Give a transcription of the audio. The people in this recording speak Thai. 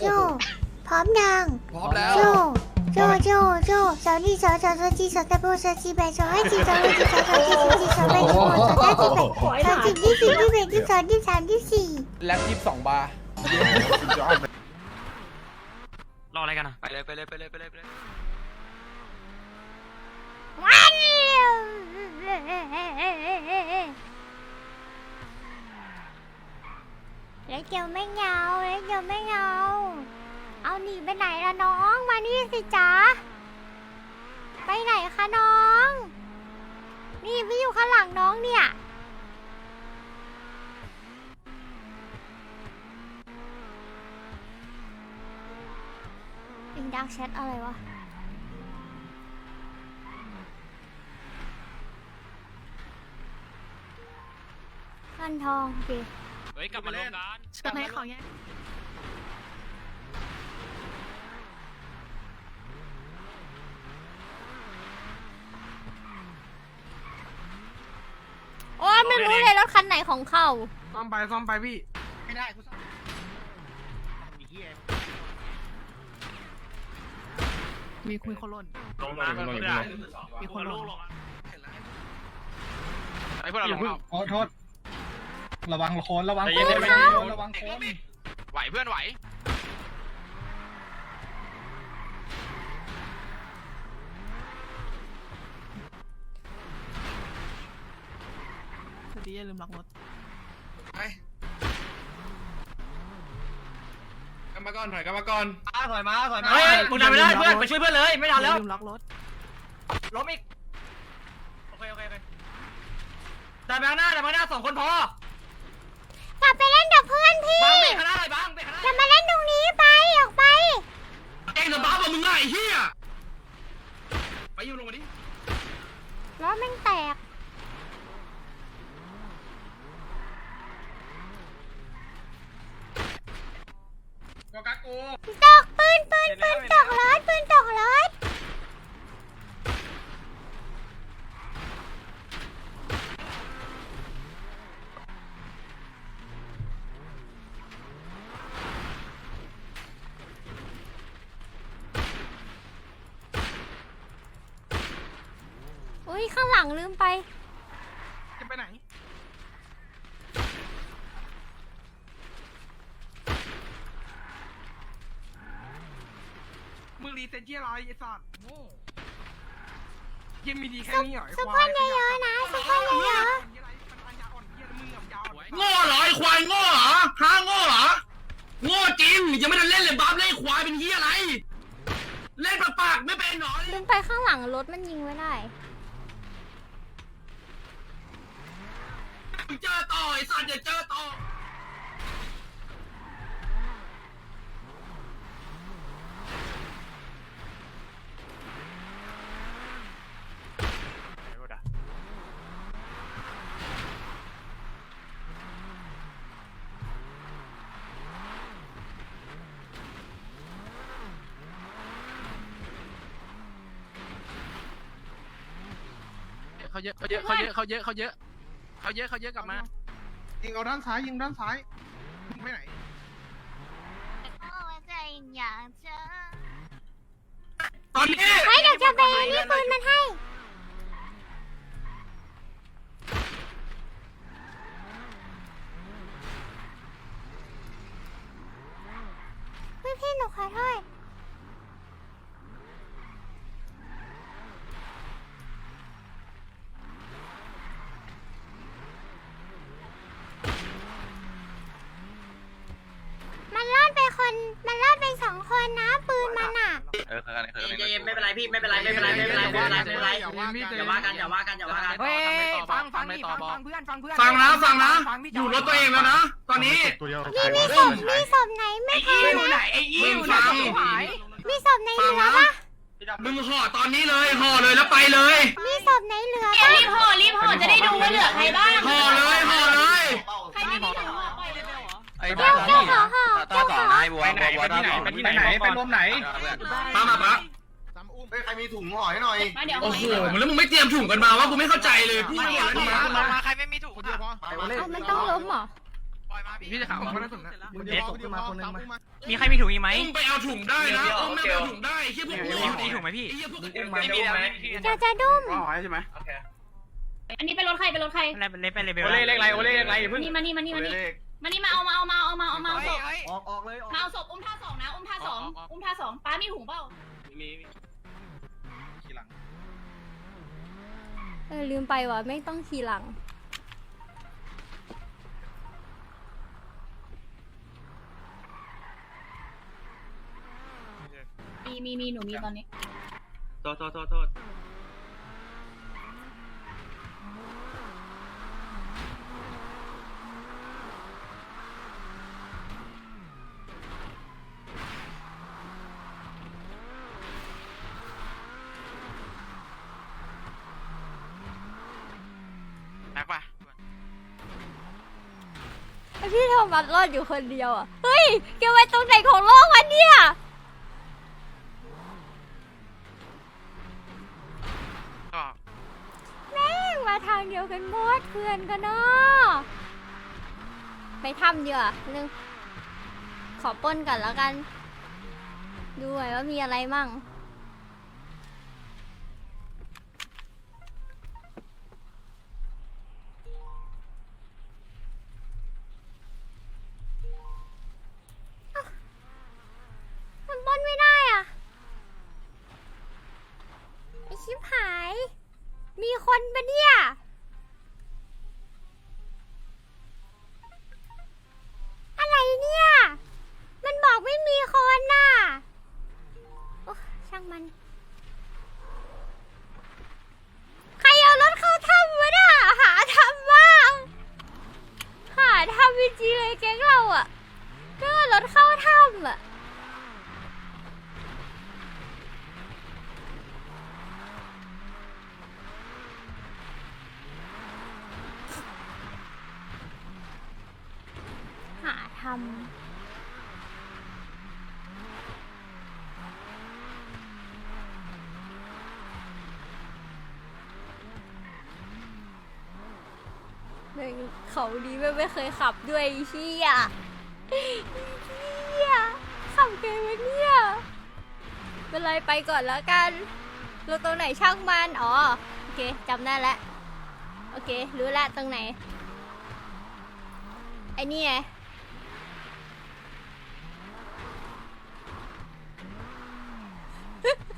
โจ พร้อมยังพร้อมแล้ว โจ โจ โจ โจสาวนี่สาวสาวสาวจีสาวตะโบสาวจีแบสาวไอจีสาวไอจีสาวสาวจีสาวจีสาวแบสาวสาวจีแบสาวจีที่สี่ที่แบที่สองที่สามที่สี่แล็บยี่สิบสองบาร์รออะไรกันอะไปเลยไปเลยไปเลยไปเลยไปเลยวัน แล้วเจียวไม่เงาแล้วเจียวไม่เงา เอาหนีไปไหนละน้องมานี่สิจ๊ะไปไหนคะน้อง นี่พี่อยู่ข้างหลังน้องเนี่ยอินดักแชทอะไรวะพันทองโอ ฮ้ยกลับมาลงกันทำไมของแยกโอ้ยไม่รู้เลยรถคันไหนของเขาซ่อมไปซ่อมไปพี่ ไม่ได้กูซ่อมมีคุยคนหล่นลงมาเพื่อนมีคนหล่นไอ้พวกเราลงเอาขอโทษ ระวังโคนระวังใจโคเย็นนใจเย็นระวังโคนไหวเพื่อนไหวสวัสดีอย่าลืมล็อกรถกลับมาก่อนถอยกลับมาก่อนถอยมาถอยมาเฮ้ยมึงทำไม่ได้เพื่อนไปช่วยเพื่อนเลยไม่ทันอแล้ย่าวลืมล็อกรถล้มอีกโอเคโอเคโอเคแต่ไปข้างหน้าแต่ไปข้างหน้าสองคนพอ อนพี่ บังเบรกข้างหน้าเลยบังเบรกข้างหน้าจะมาเล่นตรงนี้ไปออกไป เองจะบ้าบ่มึงไงไอ้เหี้ยไปอยู่ลงมาดิรถแม่งแตกโฟกัสกู ตกปืนปืนปืนตกรถปืนตกรถ อุ้ ยข้างหลังลืมไป จะไปไหน มึงรีเซ็ตที่อะไรไอ้สัตว์โง่ยังมีดีแค่นี้เหรอไอ้ซุปคเปอวายร์เยอะๆนะซุปเปอร์เยอะโง่เหรอไอ้ควายโง่เหรอฮะโง่เหรอโง่จริงยังไม่ได้เล่นเลยบัฟเล่นควายเป็นเหี้ยอะไร เล่นปากปากไม่เป็นหนอๆลืมไปข้างหลังรถมันยิงไว้ได้ ต่อไอ้สัตว์อย่าเจอต่อเขาเยอะเขาเยอะเขาเยอะเขาเยอะเขาเยอะเขาเยอะเขาเยอะกลับมา ยิงเอาด้านซ้ายยิงด้านซ้ายยิงไปไหนตอนนี้เฮ้ยเดี๋ยวจะไปนี่ปืนมันให้ พี่พี่หนูขอโทษ มันรอดไปคน มันรอดไปสองคนนะปืนมันอะ เออกันเออเย็นไม่เป็นไรพี่ไม่เป็นไรไม่เป็นไรไม่เป็นไรไม่เป็นไรไม่เป็นไรอย่าว่ากันอย่าว่ากันอย่าว่ากันอย่าว่ากันเฮ้ยฟังฟังนี่ฟังฟังเพื่อนฟังเพื่อนฟังนะฟังนะฟัพี่อยู่รถตัวเองแล้วนะตอนนี้นี่มีศพมีศพไหนไม่พอมึงนะไอ้ยิ้วฟังมีศพไหนเหลือปะมึงห่อตอนนี้เลยห่อเลยแล้วไปเลย มีศพไหนเหลือปะรีบห่อรีบห่อจะได้ดูว่าเหลือใครบ้างห่อเลยห่อเลยใครไม่มีถุงห่อปล่อยเลย ไปเหรอไอ้บ้านี่ตาต่อนายบัวบัวบัวตาต่อไปที่ไหนไปรวมไหนมามาปะเฮ้ยใครมีถุงห่อให้หน่อยมาเดี๋ยวโอ้โหแล้วมึงไม่เตรียมถุงกันมาว่ากูไม่เข้าใจเลยพูดหมดแล้วนี่มามาใครไม่มีถุงคนเดียวพอเอามันต้องล้มเหรอปล่อยมาพี่จะขับผมไม่ได้สนนะมึงเดี๋ยวขึ้นมาคนนึงมามีใครมีถุงอีกไหมอุ้มไปเอาถุงได้นะอุ้มไม่ไปเอาถุงได้ไอ้เหี้ยพวกมีโง่มีถุงไหมพี่ไอ้เหี้ยพวกอุ้มมาไม่มีแล้วไหมจะจะดุ้มอ๋อใช่ไหมโอเคอันนี้เป็นรถใครเป็นรถใครอะไรเป็นเล็บเป็นเลเบลโอเล่เลขไรโอเล่เลขไรมานี่มานี่มานี่มานี่ มานี่มาเอามาเอามาเอามาเอามาเอาศพออกออกเลยออกมาเอาศพอุ้มท่าสองนะอุ้มท่าสองอุ้มท่าสองป้ามีถุงเปล่ามีเออลืมไปว่ะไม่ต้องขี่หลัง มีมีมีหนูมีตอนนี้โทษโทษโทษโทษ พี่โทมัสรอดอยู่คนเดียวอะ เฮ้ยแกไว้ตรงไหนของโลกวะเนี่ย ก็แม่งมาทางเดียวกันหมดเพื่อนกันเนาะไปทำดีกว่านึง ขอปล้นกันแล้วกัน ดูหน่อยว่ามีอะไรมั่ง คนปะเนี่ย อะไรเนี่ย มันบอกไม่มีคนน่ะ โอ้ช่างมัน ใครเอารถเข้าถ้ำวะน่ะหาทำบ้าง หาทำจริงๆเลยแก๊งเราอะก็รถเข้าถ้ำอะ หาทำแม่งเขาดีไม่ไม่เคยขับด้วยเชี่ยไอ้เชี่ยขับไงวะเนี่ยเป็นไรไปก่อนแล้วกันรถตรงไหนช่างมัน อ๋อ โอเคจำได้แล้ว โอเค รู้ล้วตรงไหน ไอ้นี่ไง